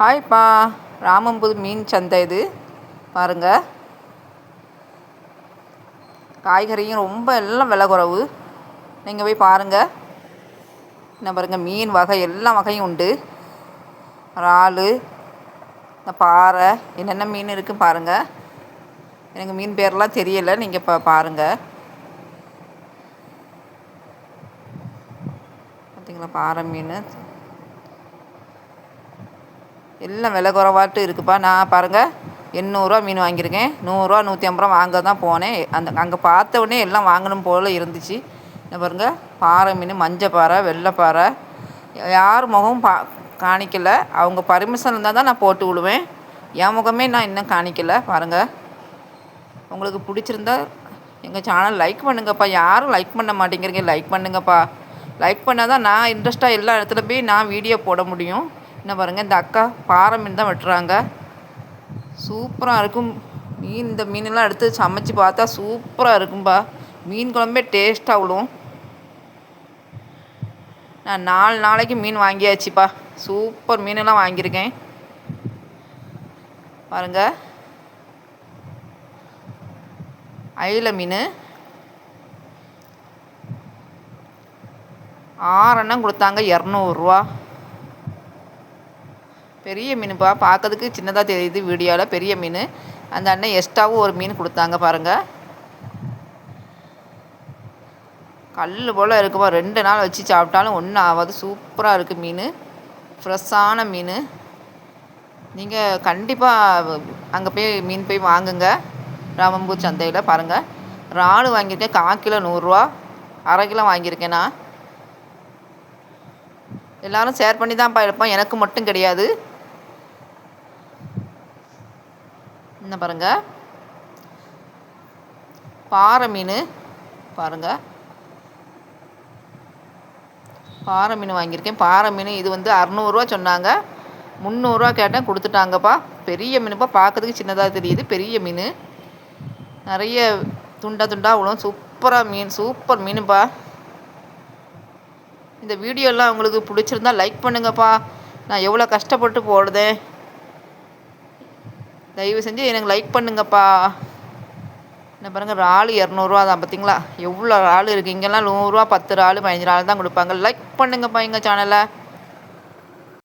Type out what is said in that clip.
ஹாய்ப்பா. ராமம்புது மீன் சந்தை இது. பாருங்கள் காய்கறியும் ரொம்ப எல்லாம் விலை குறவு. நீங்கள் போய் பாருங்கள் என்ன பாருங்கள் மீன் வகை எல்லா வகையும் உண்டு. இறால் இந்த பாறை என்னென்ன மீன் இருக்குது பாருங்கள் எனக்கு மீன் பேர்லாம் தெரியலை நீங்கள் இப்போ பாருங்கள் பார்த்தீங்களா பாறை மீன். எல்லாம் விலை குறைவாட்டு இருக்குப்பா. நான் பாருங்கள் எண்ணூறுரூவா மீன் வாங்கியிருக்கேன். நூறுரூவா நூற்றி ஐம்பது ரூபா வாங்க தான் போனேன். அந்த அங்கே பார்த்த உடனே எல்லாம் வாங்கணும் போல் இருந்துச்சு. இந்த பாருங்கள் பாறை மீன் மஞ்சள் பாறை வெள்ளை பாறை. யார் முகமும் பா காணிக்கல. அவங்க பர்மிஷன் இருந்தால் தான் நான் போட்டு விடுவேன். என் முகமே நான் இன்னும் காணிக்கலை. பாருங்கள் உங்களுக்கு பிடிச்சிருந்தா எங்கள் சேனல் லைக் பண்ணுங்கப்பா. யாரும் லைக் பண்ண மாட்டேங்கிறீங்க. லைக் பண்ணுங்கப்பா. லைக் பண்ணால் தான் நான் இன்ட்ரெஸ்ட்டாக எல்லா இடத்துல போய் நான் வீடியோ போட முடியும். என்ன பாருங்கள் இந்த அக்கா பாறை மீன் தான் வெட்டுறாங்க. சூப்பராக இருக்கும். மீன் இந்த மீனெல்லாம் எடுத்து சமைச்சு பார்த்தா சூப்பராக இருக்கும்பா. மீன் குழம்பே டேஸ்ட்டாக விடும் நான் நாலு நாளைக்கு மீன் வாங்கியாச்சுப்பா. சூப்பர் மீனெல்லாம் வாங்கியிருக்கேன். பாருங்க. அயில மீன். ஆறெண்ணம் கொடுத்தாங்க இரநூறுவா பெரிய மீனுப்பா. பார்க்கறதுக்கு சின்னதாக தெரியுது வீடியோவில் பெரிய மீன். அந்த அண்ணன் எக்ஸ்ட்ராவும் ஒரு மீன் கொடுத்தாங்க பாருங்கள் கல் போல் இருக்குப்பா. ரெண்டு நாள் வச்சு சாப்பிட்டாலும் ஒன்றும் ஆகாது சூப்பராக இருக்குது மீன். ஃப்ரெஷ்ஷான மீன். நீங்கள் கண்டிப்பாக அங்கே போய் மீன் போய் வாங்குங்க. ராமம்பூர் சந்தையில் பாருங்கள் இறால் வாங்கியிருக்கேன் கால் கிலோ நூறுரூவா. அரை கிலோ வாங்கியிருக்கேன் நான். எல்லோரும் ஷேர் பண்ணி தான்ப்பா எடுப்போம் எனக்கு மட்டும் கிடையாது. என்ன பாருங்கள் பாறை மீன் பாருங்கள் பாறை மீன் வாங்கியிருக்கேன். பாறை மீன் இது வந்து அறநூறுவா சொன்னாங்க. முந்நூறுரூவா கேட்டேன் கொடுத்துட்டாங்கப்பா. பெரிய மீனுப்பா பார்க்கறதுக்கு சின்னதாக தெரியுது பெரிய மீன். நிறைய துண்டா துண்டாக விழும் சூப்பராக மீன் சூப்பர் மீனுப்பா. இந்த வீடியோலாம் உங்களுக்கு பிடிச்சிருந்தா லைக் பண்ணுங்கப்பா. நான் எவ்வளோ கஷ்டப்பட்டு போடுதேன். தயவு செஞ்சு எனக்கு லைக் பண்ணுங்கப்பா. என்ன பாருங்கள் இறால் இரநூறுவா தான் பார்த்தீங்களா எவ்வளோ இறால் இருக்குது இங்கெல்லாம் நூறுரூவா பத்து இறால் பதினஞ்சு இறால் தான் கொடுப்பாங்க. லைக் பண்ணுங்கப்பா எங்கள் சேனலை